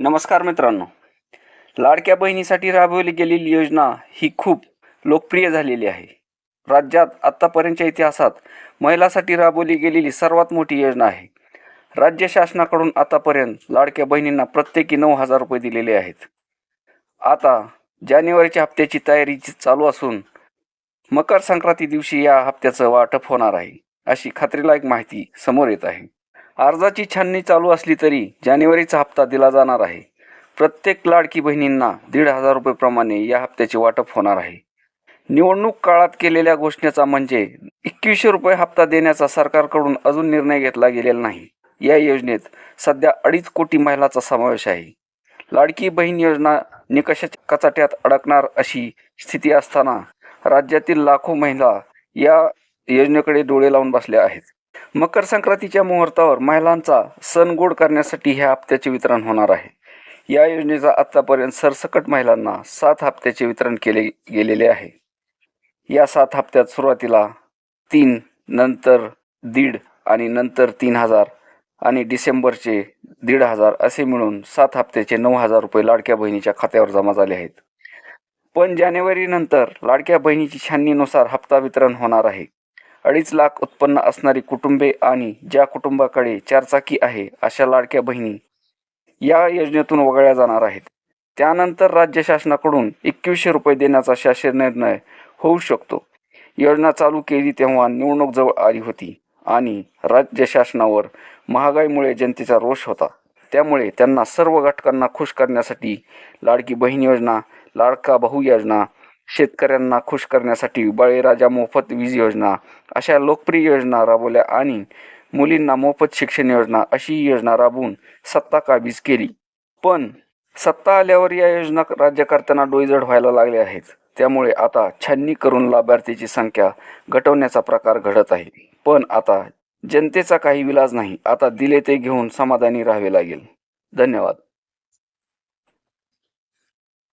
नमस्कार मित्रांनो. लाडक्या बहिणीसाठी राबवली गेलेली योजना ही खूप लोकप्रिय झालेली आहे. राज्यात आत्तापर्यंतच्या इतिहासात महिलासाठी राबवली गेलेली सर्वात मोठी योजना आहे. राज्य शासनाकडून आतापर्यंत लाडक्या बहिणींना प्रत्येकी नऊ हजार रुपये दिलेले आहेत. आता जानेवारीच्या हप्त्याची तयारी चालू असून मकर संक्रांती दिवशी या हप्त्याचं वाटप होणार आहे अशी खात्रीलायक माहिती समोर येत आहे. अर्जाची छाननी चालू असली तरी जानेवारीचा हप्ता दिला जाणार आहे. प्रत्येक लाडकी बहिणींना दीड हजार रुपयेप्रमाणे या हप्त्याचे वाटप होणार आहे. निवडणूक काळात केलेल्या घोषणेचा म्हणजे एकवीसशे रुपये हप्ता देण्याचा सरकारकडून अजून निर्णय घेतला गेलेला नाही. या योजनेत सध्या अडीच कोटी महिलाचा समावेश आहे. लाडकी बहीण योजना निकषाच्या कचाट्यात अडकणार अशी स्थिती असताना राज्यातील लाखो महिला या योजनेकडे डोळे लावून बसल्या आहेत. मकर संक्रांतीच्या मुहूर्तावर महिलांचा सण गोड करण्यासाठी ह्या हप्त्याचे वितरण होणार आहे. या योजनेचा आत्तापर्यंत सरसकट महिलांना सात हप्त्याचे वितरण केले गेलेले आहे. या सात हप्त्यात सुरुवातीला तीन नंतर दीड आणि नंतर तीन हजार आणि डिसेंबरचे दीड हजार असे मिळून सात हप्त्याचे नऊ हजार रुपये लाडक्या बहिणीच्या खात्यावर जमा झाले आहेत. पण जानेवारीनंतर लाडक्या बहिणीची छाननीनुसार हप्ता वितरण होणार आहे. अडीच लाख उत्पन्न असणारी कुटुंबे आणि ज्या कुटुंबाकडे चारचाकी आहे अशा लाडक्या बहिणी या योजनेतून वगळल्या जाणार आहेत. त्यानंतर राज्य शासनाकडून एकवीसशे रुपये देण्याचा शासन निर्णय होऊ शकतो. योजना चालू केली तेव्हा निवडणूक जवळ आली होती आणि राज्य शासनावर महागाईमुळे जनतेचा रोष होता. त्यामुळे त्यांना सर्व घटकांना खुश करण्यासाठी लाडकी बहीण योजना लाडका भाऊ योजना शेतकऱ्यांना खुश करण्यासाठी बळीराजा मोफत वीज योजना अशा लोकप्रिय योजना राबवल्या आणि मुलींना मोफत शिक्षण योजना अशी योजना राबवून सत्ता काबीज केली. पण सत्ता आल्यावर या योजना राज्यकर्त्यांना डोईजड व्हायला लागले आहेत. त्यामुळे आता छाननी करून लाभार्थीची संख्या घटवण्याचा प्रकार घडत आहे. पण आता जनतेचा काही विलाज नाही. आता दिले ते घेऊन समाधानी राहावे लागेल. धन्यवाद.